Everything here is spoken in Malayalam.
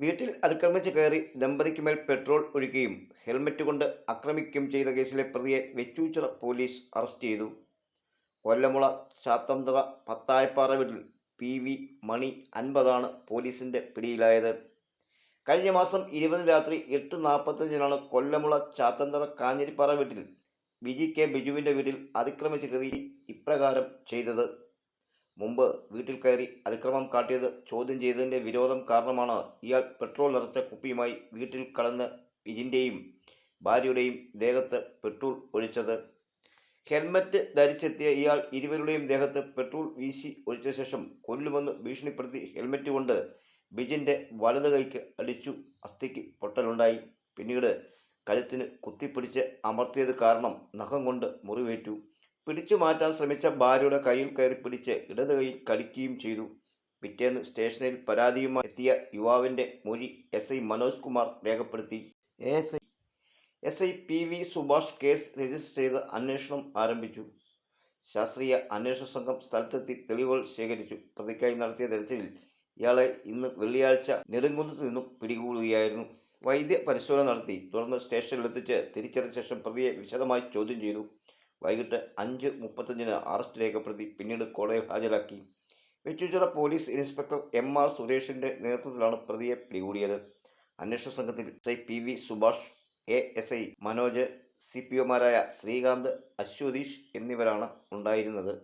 വീട്ടിൽ അതിക്രമിച്ച് കയറി ദമ്പതിക്ക് മേൽ പെട്രോൾ ഒഴിക്കുകയും ഹെൽമറ്റ് കൊണ്ട് ആക്രമിക്കുകയും ചെയ്ത കേസിലെ പ്രതിയെ വെച്ചൂച്ചിറ പോലീസ് അറസ്റ്റ് ചെയ്തു. കൊല്ലമുള ചാത്തന്തറ പത്തായപ്പാറ വീട്ടിൽ പി വി മണി അൻപതാണ് പോലീസിന്റെ പിടിയിലായത്. കഴിഞ്ഞ മാസം ഇരുപത് രാത്രി എട്ട് നാൽപ്പത്തഞ്ചിനാണ് കൊല്ലമുള ചാത്തന്തറ കാഞ്ഞിരിപ്പാറ വീട്ടിൽ ബിജി കെ ബിജുവിന്റെ വീട്ടിൽ അതിക്രമിച്ച് കയറി ഇപ്രകാരം ചെയ്തത്. മുമ്പ് വീട്ടിൽ കയറി അതിക്രമം കാട്ടിയത് ചോദ്യം ചെയ്തതിന്റെ വിരോധം കാരണമാണ് ഇയാൾ പെട്രോൾ നിറച്ച കുപ്പിയുമായി വീട്ടിൽ കടന്ന് ഇജിന്റെയും ഭാര്യയുടെയും ദേഹത്ത് പെട്രോൾ ഒഴിച്ചത്. ഹെൽമറ്റ് ധരിച്ചെത്തിയ ഇയാൾ ഇരുവരുടെയും ദേഹത്ത് പെട്രോൾ വീശി ഒഴിച്ച ശേഷം കൊല്ലുമെന്ന് ഭീഷണിപ്പെടുത്തി ഹെൽമറ്റ് കൊണ്ട് ബിജിന്റെ വലത് കൈക്ക് അടിച്ചു അസ്ഥിക്ക് പൊട്ടലുണ്ടായി. പിന്നീട് കഴുത്തിന് കുത്തിപ്പിടിച്ച് അമർത്തിയത് കാരണം നഖം കൊണ്ട് മുറിവേറ്റു. പിടിച്ചു മാറ്റാൻ ശ്രമിച്ച ഭാര്യയുടെ കയ്യിൽ കയറി പിടിച്ച് ഇടത് കൈയിൽ കടിക്കുകയും ചെയ്തു. പിറ്റേന്ന് സ്റ്റേഷനിൽ പരാതിയുമായി എത്തിയ യുവാവിന്റെ മൊഴി എസ് ഐ മനോജ് കുമാർ രേഖപ്പെടുത്തി. S I S I P V Subhash case register ചെയ്ത് അന്വേഷണം ആരംഭിച്ചു. ശാസ്ത്രീയ അന്വേഷണ സംഘം സ്ഥലത്തെത്തി തെളിവുകൾ ശേഖരിച്ചു. പ്രതിക്കായി നടത്തിയ തെരച്ചിലിൽ ഇയാളെ ഇന്ന് വെള്ളിയാഴ്ച നെടുങ്കുന്നത്തു നിന്നും പിടികൂടുകയായിരുന്നു. വൈദ്യ പരിശോധന നടത്തി. തുടർന്ന് സ്റ്റേഷനിലെത്തിച്ച് തിരിച്ചറിഞ്ഞ ശേഷം പ്രതിയെ വിശദമായി ചോദ്യം ചെയ്തു. വൈകിട്ട് അഞ്ച് മുപ്പത്തഞ്ചിന് അറസ്റ്റ് രേഖപ്പെടുത്തി പിന്നീട് കോടതിയിൽ ഹാജരാക്കി. Vechoochira police inspector M R സുരേഷിന്റെ നേതൃത്വത്തിലാണ് പ്രതിയെ പിടികൂടിയത്. അന്വേഷണ സംഘത്തിൽ S I P V Subhash A S I Manoj C P ഒമാരായ Sreekanth അശ്വതീഷ് എന്നിവരാണ് ഉണ്ടായിരുന്നത്.